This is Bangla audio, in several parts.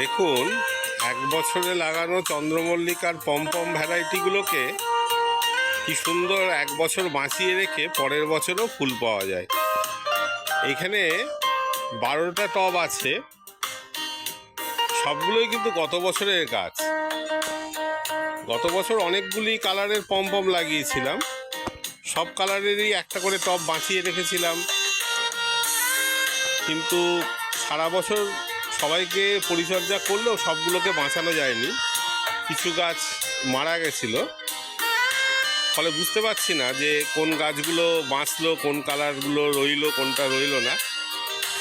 দেখুন, এক বছরে লাগানো চন্দ্রমল্লিকার পমপম ভ্যারাইটিগুলোকে কি সুন্দর এক বছর বাঁচিয়ে রেখে পরের বছরও ফুল পাওয়া যায়। এখানে বারোটা টব আছে। সবগুলোই কিন্তু গত বছরের গাছ। গত বছর অনেকগুলি কালারের পমপম লাগিয়েছিলাম। সব কালারেরই একটা করে টব বাঁচিয়ে রেখেছিলাম। কিন্তু সারা বছর সবাইকে পরিচর্যা করলেও সবগুলোকে বাঁচানো যায়নি। কিছু গাছ মারা গেছিল। ফলে বুঝতে পারছি না যে কোন গাছগুলো বাঁচলো, কোন কালারগুলো রইল, কোনটা রইল না।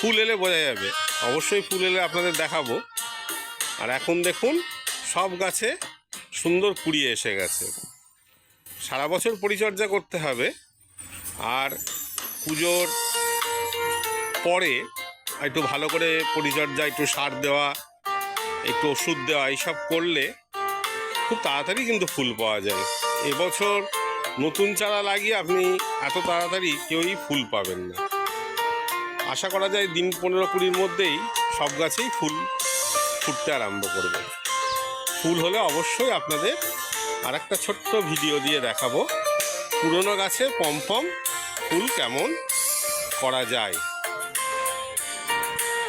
ফুল এলে বোঝা যাবে। অবশ্যই ফুল এলে আপনাদের দেখাবো। আর এখন দেখুন, সব গাছে সুন্দর কুড়িয়ে এসে গেছে। সারা বছর পরিচর্যা করতে হবে। আর পুজোর পরে একটু ভালো করে পরিচর্যা, একটু সার দেওয়া, একটু ওষুধ দেওয়া, এইসব করলে খুব তাড়াতাড়ি কিন্তু ফুল পাওয়া যায়। এবছর নতুন চারা লাগিয়ে আপনি এত তাড়াতাড়ি কেউই ফুল পাবেন না। আশা করা যায় দিন পনেরো কুড়ির মধ্যেই সব গাছেই ফুল ফুটতে আরম্ভ করবে। ফুল হলে অবশ্যই আপনাদের আর একটা ছোট্ট ভিডিও দিয়ে দেখাবো। পুরনো গাছে পমপম ফুল কেমন করা যায়।